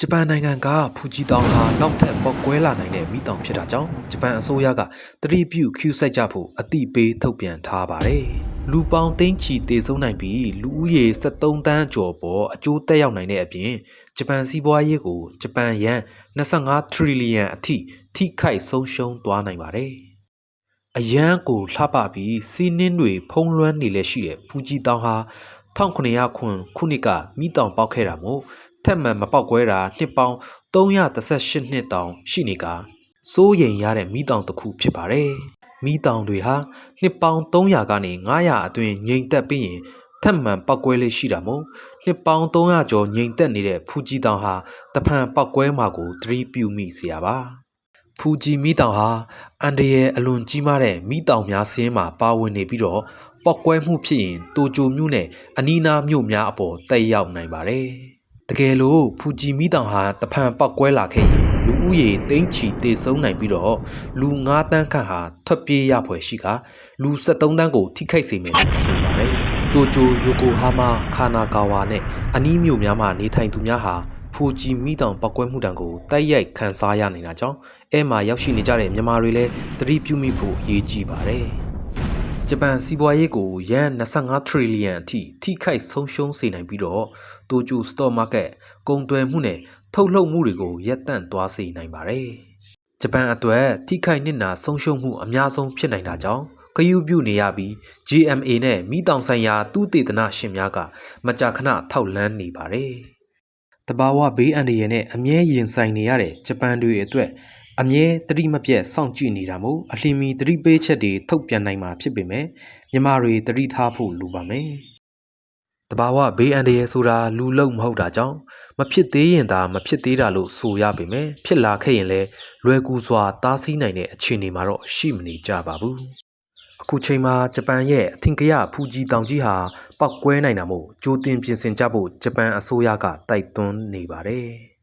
ဂျပန်နိုင်ငံကဖူဂျီတောင်ဟာနောက်ထပ်ပေါက်ကွဲလာနိုင်တဲ့မိတောင်ဖြစ်တာကြောင့်ဂျပန်အစိုးရကတတိပြုခ ्यू စိုက်ကြဖို့အတိပေးထုတ်ပြန်ထားပါတယ်။လူပေါင်းသိန်းချီတေဆုံးနိုင်ပြီးလူဦးရေ73တန်းကျော်ပေါ်အကျိုးသက်ရောက်နိုင်တဲ့အပြင်ဂျပန်စီးပွားရေးကိုဂျပန်ယန်25ထရီလီယံအထိထိခိုက်ဆုံးရှုံးသွားနိုင်ပါတယ်။အရန်ကိုလှပပြီးစီးနှင်းတွေဖုံးလွှမ်းနေလက်ရှိတဲ့ဖူဂျီတောင်ဟာ1900ခုခုနှစ်ကမိတောင်ပေါက်ခဲ့တာမို့ထ က်မှန်မပေါက်ကွဲတာနှစ်ပေါင်း338နှစ်တောင်ရှိနေကစိုးရိမ်ရတဲ့မိတောင်တစ်ခုဖြစ်ပါတယ်။မိတောင်တွေဟာနှစ်ပေါင်း300ကနေ900အတွင်းငြိမ်သက်ပြီးရင်ထက်မှန်ပောက်ကွဲလေးရှိတာမို့နှစ်ပေါင်း300ကျော်ငြိမ်သက်နေတဲ့ဖူဂျီတောင်ဟာတဖန်ပောက်ကွဲမှာကိုသတိပြုမိစရာပါဖူဂျီမိတောင်ဟာအန်ဒရယ်အလွန်ကြီးမားတဲ့မိတောင်များဆင်းမှာပါဝင်နေပြီးတော့ပောက်ကွဲမှုဖြစ်ရင်တိုဂျိုမြို့နဲ့အနီးနားမြို့များအပေါ်တက်ရောက်နိုင်ပါတယ် တကယ်လို့ဖူဂျီမီတောင်ဟာတဖန်ပောက်ကွဲလာခဲ့ရင်လူဦးရေတိန်းချီတေဆုံးနိုင်ပြီးတော့လူ9တန်းခန့်ဟာထွက်ပြေးရဖွယ်ရှိကလူ73တန်းကိုထိခိုက်စေမယ်လို့ဆိုပါတယ်။တိုကျိုယိုကိုဟာမာခါနာဂါဝါနဲ့အနီးမြို့များမှာနေထိုင်သူများဟာဖူဂျီမီတောင်ပောက်ကွဲမှုတံကိုတိုက်ရိုက်ခံစားရနေတာကြောင့်အဲမှာရောက်ရှိနေကြတဲ့မြန်မာတွေလည်းသတိပြုမိဖို့အရေးကြီးပါတယ်။ ဂျပန်စီးပွားရေးကိုယန်25ထရီလီယံအထိထိခိုက်ဆုံးရှုံးစေနိုင်ပြီးတော့တိုကျိုစတော့မားကတ်ကုန်သွယ်မှုနဲ့ထုတ်လုပ်မှုတွေကိုရပ်တန့်သွားစေနိုင်ပါတယ်။ဂျပန်အတွက်ထိခိုက်နစ်နာဆုံးရှုံးမှုအများဆုံးဖြစ်နိုင်တာကြောင့်ဂယုပြုနေရပြီး GMA နဲ့မိတောင်ဆိုင်ရာသူတေသနရှင်များကမကြာခဏထောက်လန်းနေပါတယ်။တဘာဝဘေးအန္တရာယ်နဲ့အမြဲရင်ဆိုင်နေရတဲ့ဂျပန်တွေအတွက် အမြဲသတိမပြတ်စောင့်ကြည့်နေတာမို့အလီမီသတိပေးချက်တွေထုတ်ပြန်နိုင်မှာဖြစ်ပေမဲ့မြန်မာတွေသတိထားဖို့လိုပါမယ်။တဘာဝဘေးအန္တရာယ်ဆိုတာလူလုံမဟုတ်တာကြောင့်မဖြစ်သေးရင်သာမဖြစ်သေးတာလို့ဆိုရပေမဲ့ဖြစ်လာခဲ့ရင်လည်းလွယ်ကူစွာတားဆီးနိုင်တဲ့အခြေအနေမှာတော့ရှိမနေကြပါဘူး။အခုချိန်မှာဂျပန်ရဲ့အထင်ကရဖူဂျီတောင်ကြီးဟာပောက်ကွဲနိုင်တာမို့ကြိုတင်ပြင်ဆင်ကြဖို့ဂျပန်အစိုးရကတိုက်တွန်းနေပါတယ်။